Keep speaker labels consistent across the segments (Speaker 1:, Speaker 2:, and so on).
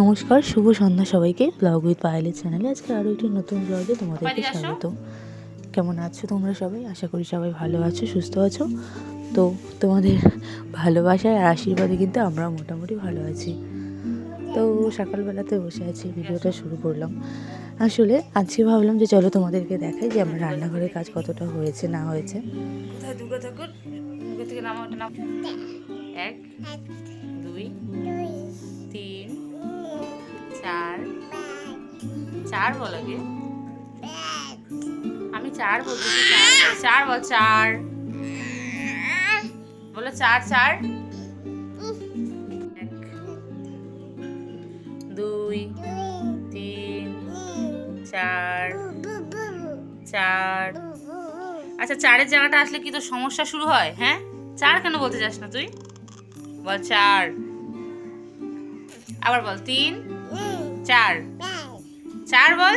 Speaker 1: নমস্কার শুভ সন্ধ্যা সবাইকে blog with পায়েলের চ্যানেলে আজকে আরও একটি নতুন ব্লগে তোমাদেরকে স্বাগত কেমন আছো তোমরা সবাই আশা করি সবাই ভালো আছো সুস্থ আছো তো তোমাদের ভালোবাসায় আর আশীর্বাদে কিন্তু আমরা মোটামুটি ভালো আছি তো সকালবেলাতে বসে আছি ভিডিওটা শুরু করলাম আসলে আজকে ভাবলাম যে চলো তোমাদেরকে দেখাই যে আমার রান্নাঘরের কাজ কতটা হয়েছে না হয়েছে
Speaker 2: এক দুই তিন চার বল আগে আমি চার বলছি চার বল চার বলো চার চার এক দুই তিন চার চার আচ্ছা চারের জায়গাটা আসলে কি তোর সমস্যা শুরু হয় হ্যাঁ চার কেন বলতে চাস না তুই বল চার আবার বল তিন চার চার বল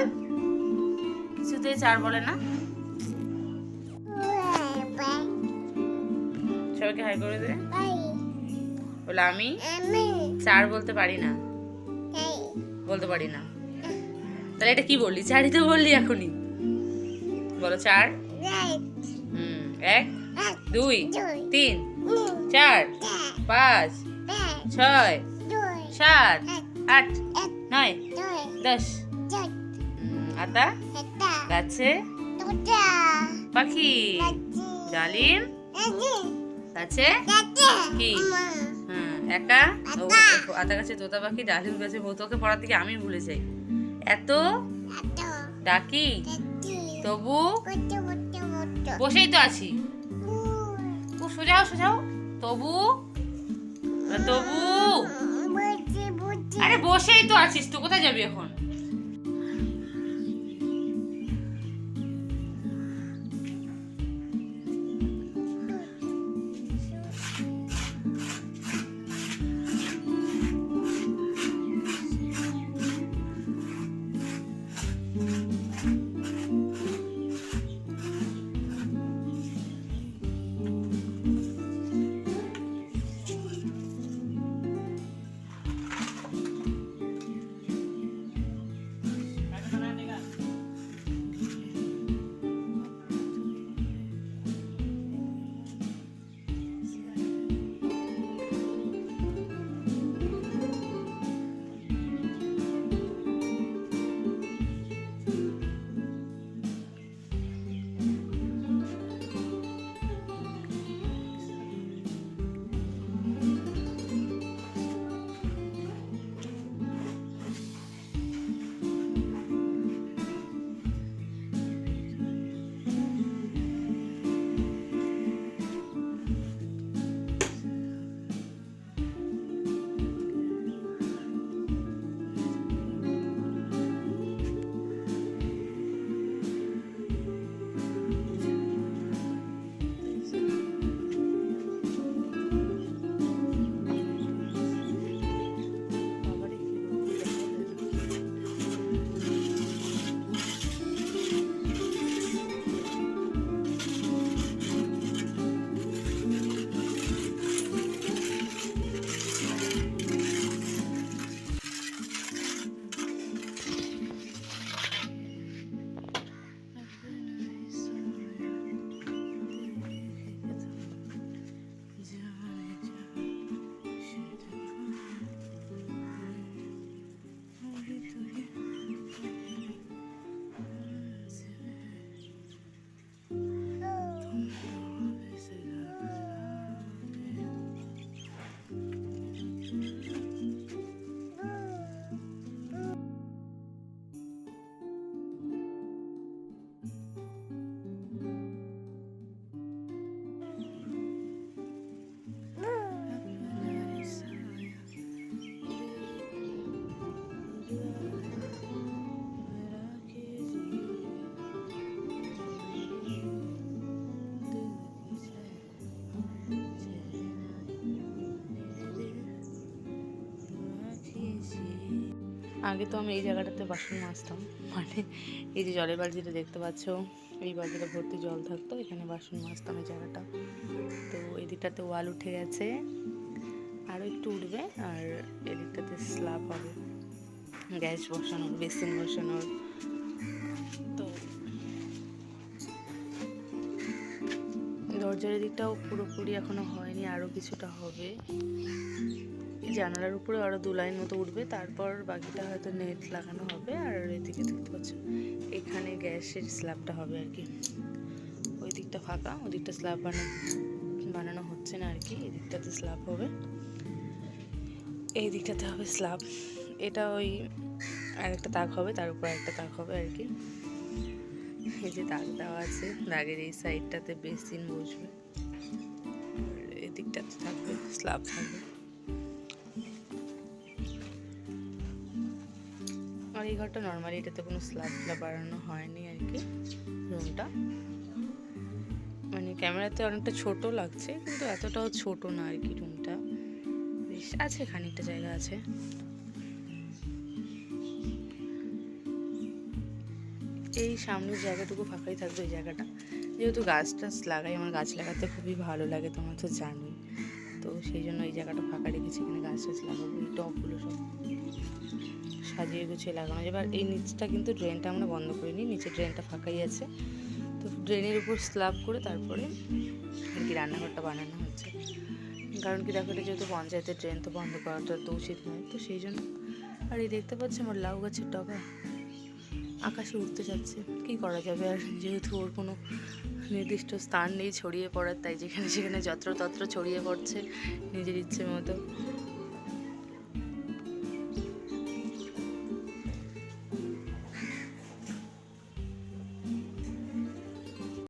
Speaker 2: কিছুতেই চার বলে না সবাইকে হাই করে দে বলে আমি চার বলতে পারি না বলতে পারি না তাহলে এটা কি বললি চারই তো বললি এখনই বলো চার হুম এক দুই তিন চার পাঁচ ছয় সাত আট নয় দশ আতা গাছে পাখি ডালিম গাছে কি একা আতা গাছে তোতা পাখি ডালিম গাছে তোকে পড়ার থেকে আমি ভুলে যাই এত ডাকি তবু বসেই তো আছি ও সোজাও সোজাও তবু তবু আরে বসেই তো আছিস তো কোথায় যাবি এখন আগে তো আমি এই জায়গাটাতে বাসন মাজতাম মানে এই যে জলের বালতিটা দেখতে পাচ্ছ এই বালতিটা ভর্তি জল থাকতো এখানে বাসন মাজতাম এই জায়গাটা তো এই দিকটাতে ওয়াল উঠে গেছে আরও একটু উঠবে আর এদিকটাতে স্ল্যাব হবে গ্যাস বসানোর বেসিন বসানোর তো দরজার দিকটাও পুরোপুরি এখনো হয়নি আরও কিছুটা হবে এই জানালার উপরে আরও দু লাইন মতো উঠবে তারপর বাকিটা হয়তো নেট লাগানো হবে আর এদিকে দেখতে পাচ্ছ এখানে গ্যাসের স্ল্যাবটা হবে আর কি ওই দিকটা ফাঁকা ওই দিকটা স্ল্যাব বানানো বানানো হচ্ছে না আর কি এই দিকটাতে স্ল্যাব হবে এই দিকটাতে হবে স্ল্যাব এটা ওই আর একটা তাক হবে তার উপর একটা তাক হবে আর কি এই যে দাগ দেওয়া আছে দাগের এই সাইডটাতে বেসিন বসবে এদিকটাতে থাকবে স্ল্যাব থাকবে আমার এই ঘরটা নর্মালি এটাতে কোনো স্ল্যাব ফ্ল্যাব বাড়ানো হয়নি আর কি রুমটা মানে ক্যামেরাতে অনেকটা ছোট লাগছে কিন্তু এতটাও ছোট না আর কি রুমটা বেশ আছে খানিকটা জায়গা আছে এই সামনের জায়গাটুকু ফাঁকাই থাকবে এই জায়গাটা যেহেতু গাছ টাছ লাগাই আমার গাছ লাগাতে খুবই ভালো লাগে তোমরা তো জানোই সেই জন্য এই জায়গাটা ফাঁকা রেখেছি এখানে গাছ টাছ লাগাবো এই টবগুলো সব সাজিয়ে গুছিয়ে লাগানো এবার এই নিচটা কিন্তু ড্রেনটা আমরা বন্ধ করে নিই নিচে ড্রেনটা ফাঁকাই আছে তো ড্রেনের উপর স্ল্যাব করে তারপরে আর কি রান্নাঘরটা বানানো হচ্ছে কারণ কি দেখো এটা যেহেতু পঞ্চায়েতের ড্রেন তো বন্ধ করাটা তো উচিত নয় তো সেই জন্য আর এই দেখতে পাচ্ছি আমার লাউ গাছের টবে আকাশে উঠতে যাচ্ছে কি করা যাবে আর যেহেতু ওর কোনো নির্দিষ্ট স্থান নেই ছড়িয়ে পড়ার তাই যেখানে সেখানে যত্রতত্র ছড়িয়ে পড়ছে নিজের ইচ্ছে মতো